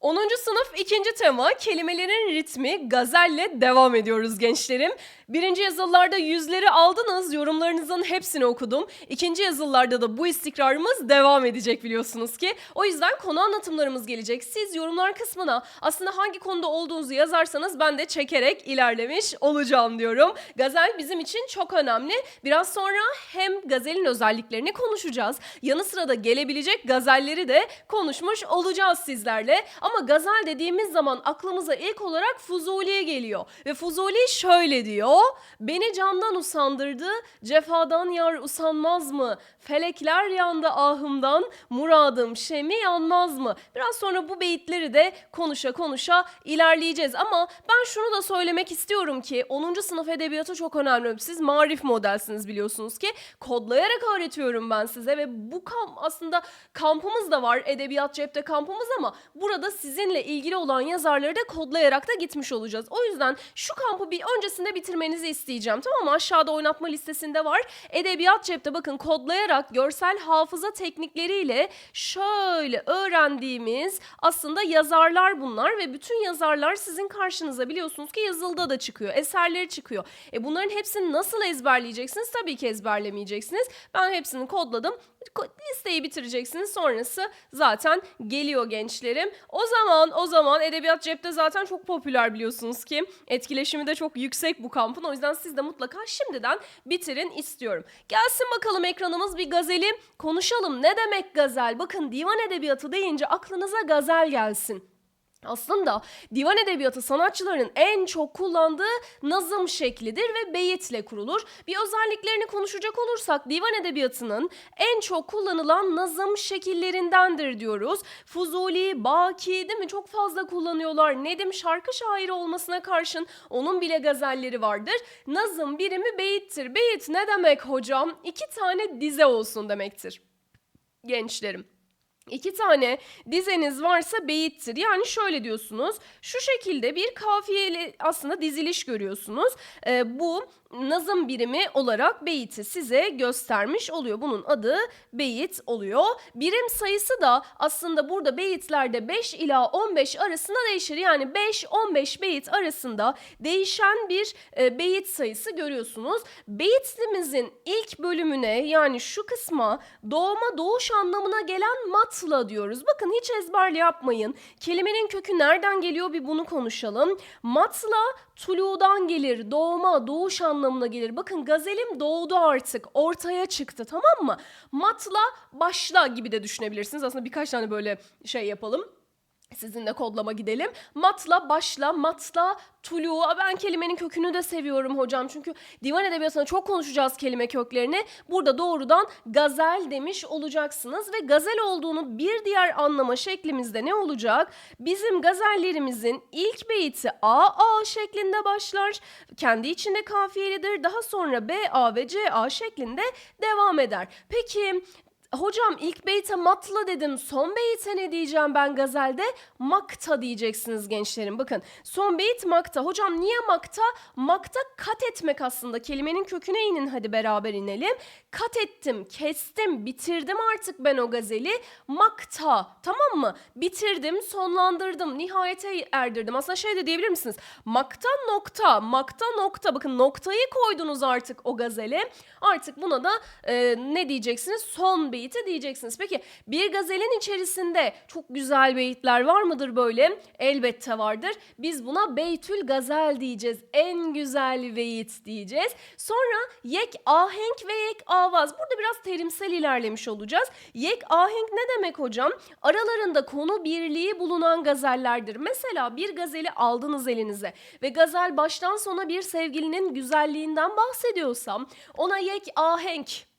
10. sınıf ikinci tema kelimelerin ritmi gazelle devam ediyoruz gençlerim. Birinci yazılılarda yüzleri aldınız yorumlarınızın hepsini okudum. İkinci yazılılarda da bu istikrarımız devam edecek biliyorsunuz ki. O yüzden konu anlatımlarımız gelecek. Siz yorumlar kısmına aslında hangi konuda olduğunuzu yazarsanız ben de çekerek ilerlemiş olacağım diyorum. Gazel bizim için çok önemli. Biraz sonra hem gazelin özelliklerini konuşacağız. Yanı sıra da gelebilecek gazelleri de konuşmuş olacağız sizlerle. Ama gazel dediğimiz zaman aklımıza ilk olarak Fuzuli'ye geliyor. Ve Fuzuli şöyle diyor. Beni candan usandırdı, cefadan yar usanmaz mı? Felekler yandı ahımdan, muradım şemi yanmaz mı? Biraz sonra bu beyitleri de konuşa konuşa ilerleyeceğiz. Ama ben şunu da söylemek istiyorum ki 10. sınıf edebiyatı çok önemli. Siz marif modelsiniz biliyorsunuz ki. Kodlayarak öğretiyorum ben size ve bu kamp aslında kampımız da var. Edebiyat cepte kampımız ama burada sizinle ilgili olan yazarları da kodlayarak da gitmiş olacağız. O yüzden şu kampı bir öncesinde bitirmenizi isteyeceğim. Tamam mı? Aşağıda oynatma listesinde var. Edebiyat cepte bakın kodlayarak görsel hafıza teknikleriyle şöyle öğrendiğimiz aslında yazarlar bunlar ve bütün yazarlar sizin karşınıza biliyorsunuz ki yazılıda da çıkıyor. Eserleri çıkıyor. E bunların hepsini nasıl ezberleyeceksiniz? Tabii ki ezberlemeyeceksiniz. Ben hepsini kodladım. Ko- Listeyi bitireceksiniz. Sonrası zaten geliyor gençlerim. O zaman o zaman edebiyat cepte zaten çok popüler biliyorsunuz ki. Etkileşimi de çok yüksek bu kampın. O yüzden siz de mutlaka şimdiden bitirin istiyorum. Gelsin bakalım ekranımız bir gazeli konuşalım. Ne demek gazel? Bakın divan edebiyatı deyince aklınıza gazel gelsin. Aslında divan edebiyatı sanatçılarının en çok kullandığı nazım şeklidir ve beyitle kurulur. Bir özelliklerini konuşacak olursak divan edebiyatının en çok kullanılan nazım şekillerindendir diyoruz. Fuzuli, Baki değil mi? Çok fazla kullanıyorlar. Nedim şarkı şairi olmasına karşın onun bile gazelleri vardır. Nazım birimi beyittir. Beyit ne demek hocam? İki tane dize olsun demektir. Gençlerim. İki tane dizeniz varsa beyittir. Yani şöyle diyorsunuz. Şu şekilde bir kafiyeli aslında diziliş görüyorsunuz. Ee, bu nazım birimi olarak beyti size göstermiş oluyor. Bunun adı beyit oluyor. Birim sayısı da aslında burada beyitlerde 5 ila 15 arasında değişir. Yani 5-15 beyit arasında değişen bir e, beyit sayısı görüyorsunuz. Beyitimizin ilk bölümüne yani şu kısma doğma doğuş anlamına gelen matla diyoruz. Bakın hiç ezberle yapmayın. Kelimenin kökü nereden geliyor bir bunu konuşalım. Matla tuludan gelir, doğma, doğuş anlamına gelir. Bakın gazelim doğdu artık, ortaya çıktı tamam mı? Matla başla gibi de düşünebilirsiniz. Aslında birkaç tane böyle şey yapalım. Sizinle kodlama gidelim. Matla başla, matla tulu. Ben kelimenin kökünü de seviyorum hocam. Çünkü divan edebiyatında çok konuşacağız kelime köklerini. Burada doğrudan gazel demiş olacaksınız. Ve gazel olduğunu bir diğer anlama şeklimizde ne olacak? Bizim gazellerimizin ilk beyti A A şeklinde başlar. Kendi içinde kafiyelidir. Daha sonra B ve C şeklinde devam eder. Peki Hocam ilk beyte matla dedim. Son beyte ne diyeceğim ben gazelde? Makta diyeceksiniz gençlerim. Bakın son beyit makta. Hocam niye makta? Makta kat etmek aslında. Kelimenin köküne inin hadi beraber inelim. Kat ettim, kestim, bitirdim artık ben o gazeli. Makta tamam mı? Bitirdim, sonlandırdım, nihayete erdirdim. Aslında şey de diyebilir misiniz? Makta nokta, makta nokta. Bakın noktayı koydunuz artık o gazele. Artık buna da e, ne diyeceksiniz? Son beyti diyeceksiniz. Peki bir gazelin içerisinde çok güzel beyitler var mıdır böyle? Elbette vardır. Biz buna beytül gazel diyeceğiz. En güzel beyit diyeceğiz. Sonra yek ahenk ve yek avaz. Burada biraz terimsel ilerlemiş olacağız. Yek ahenk ne demek hocam? Aralarında konu birliği bulunan gazellerdir. Mesela bir gazeli aldınız elinize ve gazel baştan sona bir sevgilinin güzelliğinden bahsediyorsam ona yek ahenk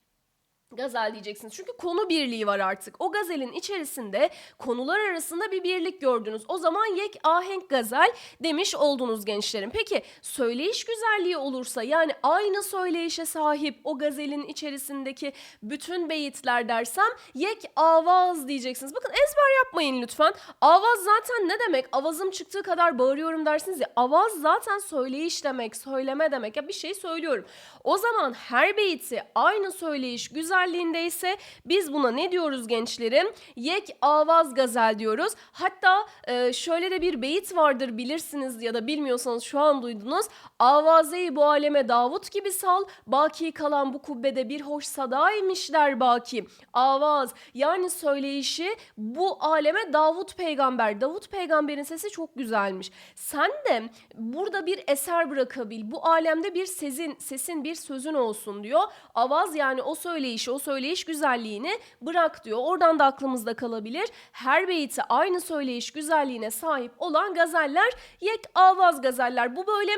Gazel diyeceksiniz. Çünkü konu birliği var artık. O gazelin içerisinde konular arasında bir birlik gördünüz. O zaman yek ahenk gazel demiş oldunuz gençlerim. Peki söyleyiş güzelliği olursa yani aynı söyleyişe sahip o gazelin içerisindeki bütün beyitler dersem yek avaz diyeceksiniz. Bakın ezber yapmayın lütfen. Avaz zaten ne demek? Avazım çıktığı kadar bağırıyorum dersiniz ya. Avaz zaten söyleyiş demek, söyleme demek. Ya bir şey söylüyorum. O zaman her beyti aynı söyleyiş güzel güzelliğinde ise biz buna ne diyoruz gençlerim? Yek avaz gazel diyoruz. Hatta e, şöyle de bir beyit vardır bilirsiniz ya da bilmiyorsanız şu an duydunuz. Avazeyi bu aleme Davut gibi sal, baki kalan bu kubbede bir hoş sadaymışlar baki. Avaz yani söyleyişi bu aleme Davut peygamber. Davut peygamberin sesi çok güzelmiş. Sen de burada bir eser bırakabil. Bu alemde bir sesin, sesin bir sözün olsun diyor. Avaz yani o söyleyişi, o söyleyiş güzelliğini bırak diyor. Oradan da aklımızda kalabilir. Her beyti aynı söyleyiş güzelliğine sahip olan gazeller yek avaz gazeller. Bu böyle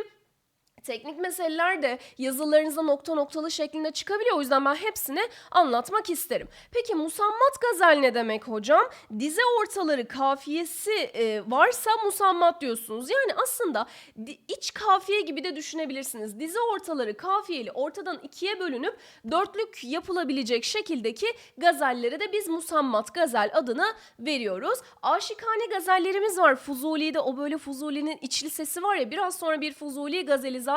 Teknik meseleler de yazılarınızda nokta noktalı şeklinde çıkabiliyor. O yüzden ben hepsini anlatmak isterim. Peki musammat gazel ne demek hocam? Dize ortaları kafiyesi e, varsa musammat diyorsunuz. Yani aslında iç kafiye gibi de düşünebilirsiniz. Dize ortaları kafiyeli ortadan ikiye bölünüp dörtlük yapılabilecek şekildeki gazellere de biz musammat gazel adını veriyoruz. Aşikane gazellerimiz var. Fuzuli'de o böyle Fuzuli'nin içli sesi var ya biraz sonra bir Fuzuli gazeli zaten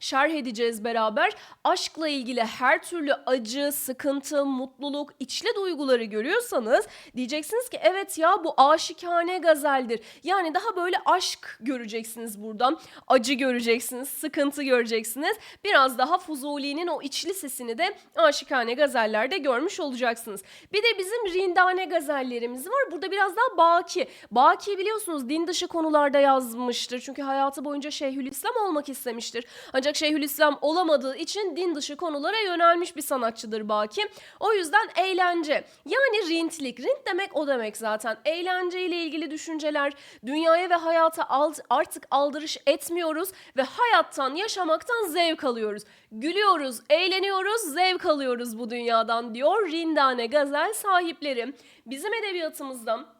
şerh edeceğiz beraber. Aşkla ilgili her türlü acı, sıkıntı, mutluluk, içli duyguları görüyorsanız diyeceksiniz ki evet ya bu aşikane gazeldir. Yani daha böyle aşk göreceksiniz buradan. Acı göreceksiniz, sıkıntı göreceksiniz. Biraz daha Fuzuli'nin o içli sesini de aşikane gazellerde görmüş olacaksınız. Bir de bizim rindane gazellerimiz var. Burada biraz daha Baki. Baki biliyorsunuz din dışı konularda yazmıştır. Çünkü hayatı boyunca Şeyhülislam olmak istemiştir. Ancak Şeyhülislam olamadığı için din dışı konulara yönelmiş bir sanatçıdır Baki. O yüzden eğlence yani rintlik. Rint demek o demek zaten. Eğlence ile ilgili düşünceler, dünyaya ve hayata artık aldırış etmiyoruz ve hayattan, yaşamaktan zevk alıyoruz. Gülüyoruz, eğleniyoruz, zevk alıyoruz bu dünyadan diyor Rindane Gazel sahipleri. Bizim edebiyatımızdan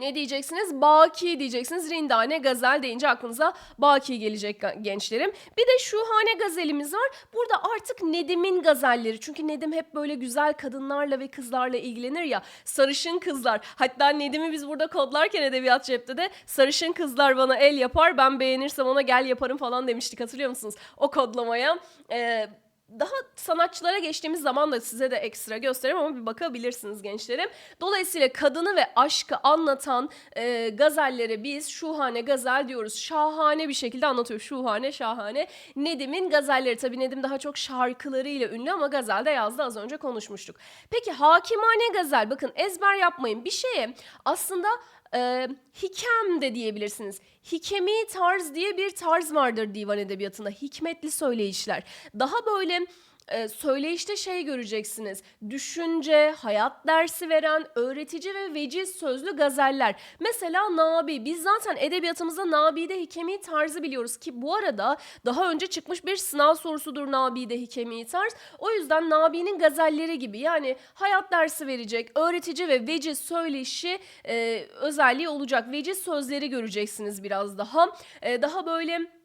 ne diyeceksiniz? Baki diyeceksiniz. Rindane gazel deyince aklınıza Baki gelecek gençlerim. Bir de Şuhane gazelimiz var. Burada artık Nedim'in gazelleri. Çünkü Nedim hep böyle güzel kadınlarla ve kızlarla ilgilenir ya. Sarışın kızlar. Hatta Nedim'i biz burada kodlarken Edebiyat Cep'te de sarışın kızlar bana el yapar. Ben beğenirsem ona gel yaparım falan demiştik. Hatırlıyor musunuz? O kodlamaya. Ee, daha sanatçılara geçtiğimiz zaman da size de ekstra gösteririm ama bir bakabilirsiniz gençlerim. Dolayısıyla kadını ve aşkı anlatan e, gazellere biz şuhane gazel diyoruz. Şahane bir şekilde anlatıyor. Şuhane, şahane. Nedim'in gazelleri. Tabii Nedim daha çok şarkılarıyla ünlü ama gazel de yazdı az önce konuşmuştuk. Peki hakimane gazel. Bakın ezber yapmayın. Bir şeye aslında e, hikem de diyebilirsiniz. Hikemi tarz diye bir tarz vardır divan edebiyatında. Hikmetli söyleyişler. Daha böyle e, söyleyişte şey göreceksiniz. Düşünce, hayat dersi veren, öğretici ve veciz sözlü gazeller. Mesela Nabi. Biz zaten edebiyatımızda Nabi'de hikemi tarzı biliyoruz ki bu arada daha önce çıkmış bir sınav sorusudur Nabi'de hikemi tarz. O yüzden Nabi'nin gazelleri gibi yani hayat dersi verecek, öğretici ve veciz söyleşi e, özelliği olacak. Veciz sözleri göreceksiniz biraz daha. E, daha böyle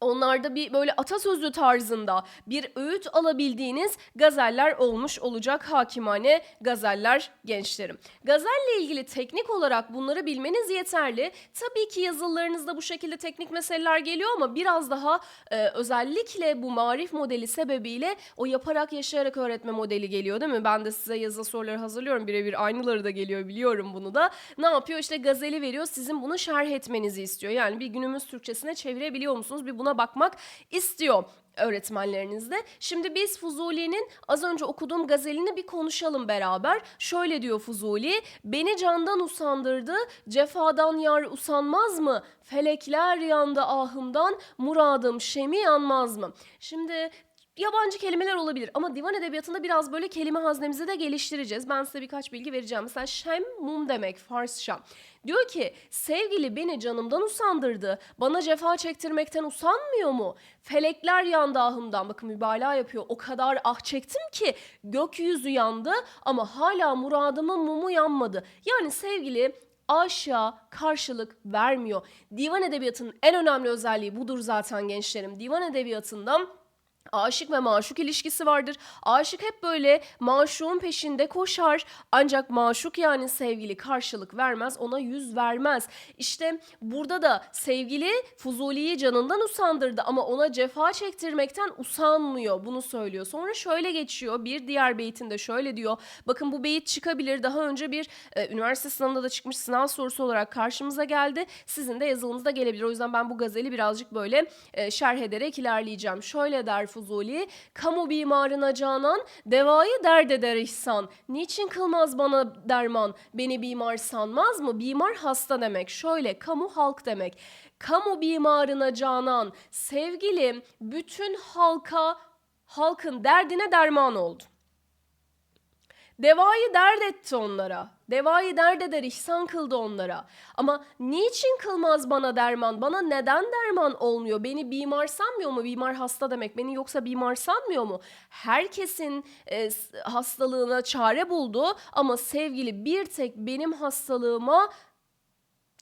Onlarda bir böyle atasözlü tarzında bir öğüt alabildiğiniz gazeller olmuş olacak hakimane gazeller gençlerim. Gazelle ilgili teknik olarak bunları bilmeniz yeterli. Tabii ki yazılarınızda bu şekilde teknik meseleler geliyor ama biraz daha e, özellikle bu marif modeli sebebiyle o yaparak yaşayarak öğretme modeli geliyor değil mi? Ben de size yazı soruları hazırlıyorum birebir aynıları da geliyor biliyorum bunu da. Ne yapıyor işte gazeli veriyor sizin bunu şerh etmenizi istiyor. Yani bir günümüz Türkçesine çevirebiliyor musunuz? Bir buna bakmak istiyor öğretmenlerinizde. Şimdi biz Fuzuli'nin az önce okuduğum gazelini bir konuşalım beraber. Şöyle diyor Fuzuli. Beni candan usandırdı, cefadan yar usanmaz mı? Felekler yandı ahımdan, muradım şemi yanmaz mı? Şimdi yabancı kelimeler olabilir ama divan edebiyatında biraz böyle kelime haznemizi de geliştireceğiz. Ben size birkaç bilgi vereceğim. Mesela şem mum demek Farsça. Diyor ki sevgili beni canımdan usandırdı. Bana cefa çektirmekten usanmıyor mu? Felekler yandı ahımdan. Bakın mübalağa yapıyor. O kadar ah çektim ki gökyüzü yandı ama hala muradımın mumu yanmadı. Yani sevgili aşağı karşılık vermiyor. Divan edebiyatının en önemli özelliği budur zaten gençlerim. Divan edebiyatından Aşık ve maşuk ilişkisi vardır. Aşık hep böyle maşuğun peşinde koşar. Ancak maşuk yani sevgili karşılık vermez, ona yüz vermez. İşte burada da sevgili Fuzuli'yi canından usandırdı ama ona cefa çektirmekten usanmıyor. Bunu söylüyor. Sonra şöyle geçiyor. Bir diğer beytinde şöyle diyor. Bakın bu beyit çıkabilir. Daha önce bir e, üniversite sınavında da çıkmış sınav sorusu olarak karşımıza geldi. Sizin de yazılınızda gelebilir. O yüzden ben bu gazeli birazcık böyle e, şerh ederek ilerleyeceğim. Şöyle der Fuzuli, kamu bimarına canan, devayı dert eder ihsan. Niçin kılmaz bana derman, beni bimar sanmaz mı? Bimar hasta demek. Şöyle, kamu halk demek. Kamu bimarına canan, sevgilim bütün halka, halkın derdine derman oldu. Devayı dert etti onlara. Devayı dert eder, ihsan kıldı onlara. Ama niçin kılmaz bana derman? Bana neden derman olmuyor? Beni bimar sanmıyor mu? Bimar hasta demek. Beni yoksa bimar sanmıyor mu? Herkesin e, hastalığına çare buldu ama sevgili bir tek benim hastalığıma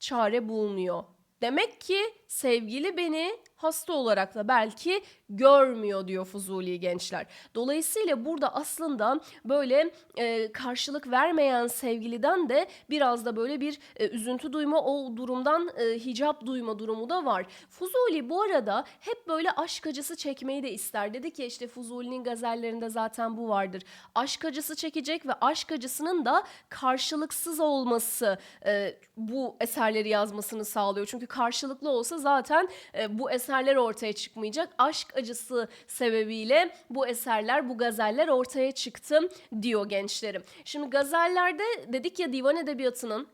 çare bulmuyor. Demek ki sevgili beni hasta olarak da belki görmüyor diyor Fuzuli gençler. Dolayısıyla burada aslında böyle e, karşılık vermeyen sevgiliden de biraz da böyle bir e, üzüntü duyma o durumdan e, hicap duyma durumu da var. Fuzuli bu arada hep böyle aşk acısı çekmeyi de ister. Dedi ki işte Fuzuli'nin gazellerinde zaten bu vardır. Aşk acısı çekecek ve aşk acısının da karşılıksız olması e, bu eserleri yazmasını sağlıyor. Çünkü karşılıklı olsa zaten e, bu eserler ortaya çıkmayacak. Aşk acısı sebebiyle bu eserler, bu gazeller ortaya çıktı diyor gençlerim. Şimdi gazellerde dedik ya divan edebiyatının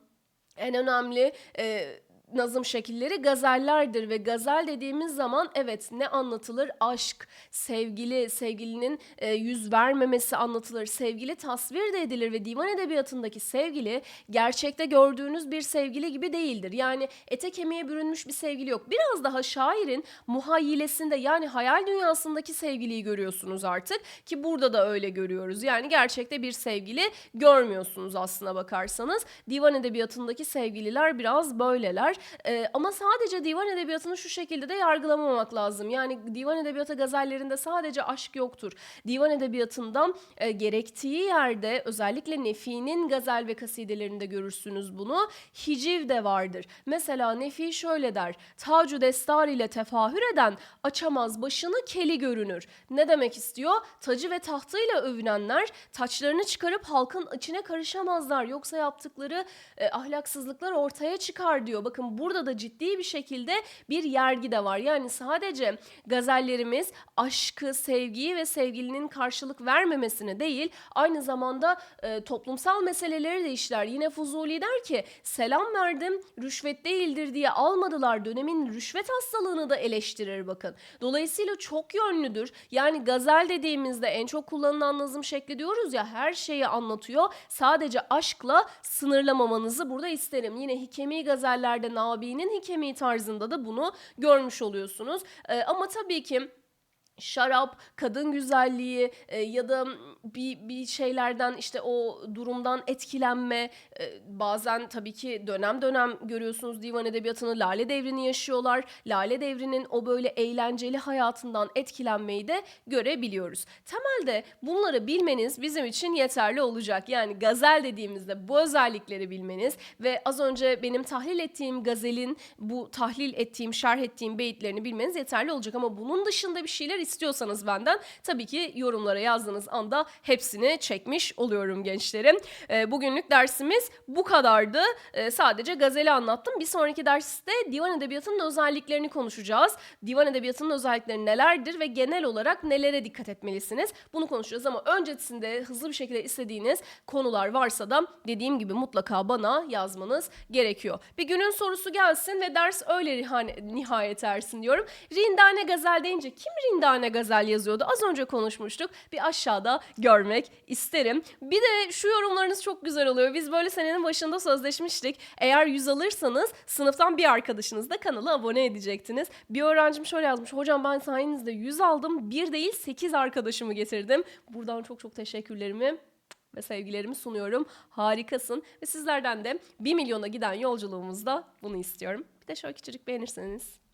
en önemli e, nazım şekilleri gazellerdir ve gazel dediğimiz zaman evet ne anlatılır? Aşk, sevgili, sevgilinin e, yüz vermemesi anlatılır. Sevgili tasvir de edilir ve divan edebiyatındaki sevgili gerçekte gördüğünüz bir sevgili gibi değildir. Yani ete kemiğe bürünmüş bir sevgili yok. Biraz daha şairin muhayyilesinde yani hayal dünyasındaki sevgiliyi görüyorsunuz artık ki burada da öyle görüyoruz. Yani gerçekte bir sevgili görmüyorsunuz aslına bakarsanız. Divan edebiyatındaki sevgililer biraz böyleler. Ee, ama sadece divan edebiyatını şu şekilde de yargılamamak lazım. Yani divan edebiyatı gazellerinde sadece aşk yoktur. Divan edebiyatından e, gerektiği yerde özellikle Nefi'nin gazel ve kasidelerinde görürsünüz bunu. Hiciv de vardır. Mesela Nefi şöyle der. Tacu destar ile tefahür eden açamaz başını keli görünür. Ne demek istiyor? Tacı ve tahtıyla övünenler taçlarını çıkarıp halkın içine karışamazlar. Yoksa yaptıkları e, ahlaksızlıklar ortaya çıkar diyor. Bakın burada da ciddi bir şekilde bir yergi de var. Yani sadece gazellerimiz aşkı, sevgiyi ve sevgilinin karşılık vermemesine değil, aynı zamanda e, toplumsal meseleleri de işler. Yine Fuzuli der ki, selam verdim, rüşvet değildir diye almadılar. Dönemin rüşvet hastalığını da eleştirir bakın. Dolayısıyla çok yönlüdür. Yani gazel dediğimizde en çok kullanılan nazım şekli diyoruz ya her şeyi anlatıyor. Sadece aşkla sınırlamamanızı burada isterim. Yine Hikemi gazellerde Nabi'nin Hikemi tarzında da bunu görmüş oluyorsunuz. Ee, ama tabii ki şarap, kadın güzelliği e, ya da bir bir şeylerden işte o durumdan etkilenme e, bazen tabii ki dönem dönem görüyorsunuz divan edebiyatını Lale Devri'ni yaşıyorlar. Lale Devri'nin o böyle eğlenceli hayatından etkilenmeyi de görebiliyoruz. Temelde bunları bilmeniz bizim için yeterli olacak. Yani gazel dediğimizde bu özellikleri bilmeniz ve az önce benim tahlil ettiğim gazelin bu tahlil ettiğim, şerh ettiğim beyitlerini bilmeniz yeterli olacak ama bunun dışında bir şeyler istiyorsanız benden tabii ki yorumlara yazdığınız anda hepsini çekmiş oluyorum gençlerim. Ee, bugünlük dersimiz bu kadardı. Ee, sadece gazeli anlattım. Bir sonraki derste divan edebiyatının özelliklerini konuşacağız. Divan edebiyatının özellikleri nelerdir ve genel olarak nelere dikkat etmelisiniz? Bunu konuşacağız ama öncesinde hızlı bir şekilde istediğiniz konular varsa da dediğim gibi mutlaka bana yazmanız gerekiyor. Bir günün sorusu gelsin ve ders öyle nihayet ersin diyorum. Rindane gazel deyince kim Rindane gazel yazıyordu? Az önce konuşmuştuk. Bir aşağıda görmek isterim. Bir de şu yorumlarınız çok güzel oluyor. Biz böyle senenin başında sözleşmiştik. Eğer 100 alırsanız sınıftan bir arkadaşınız da kanala abone edecektiniz. Bir öğrencim şöyle yazmış. Hocam ben sayenizde 100 aldım. Bir değil 8 arkadaşımı getirdim. Buradan çok çok teşekkürlerimi ve sevgilerimi sunuyorum. Harikasın. Ve sizlerden de 1 milyona giden yolculuğumuzda bunu istiyorum. Bir de şöyle küçücük beğenirseniz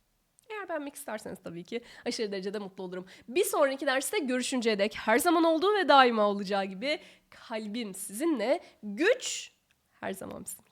Eğer beğenmek isterseniz tabii ki aşırı derecede mutlu olurum. Bir sonraki derste görüşünceye dek her zaman olduğu ve daima olacağı gibi kalbim sizinle, güç her zaman bizimle.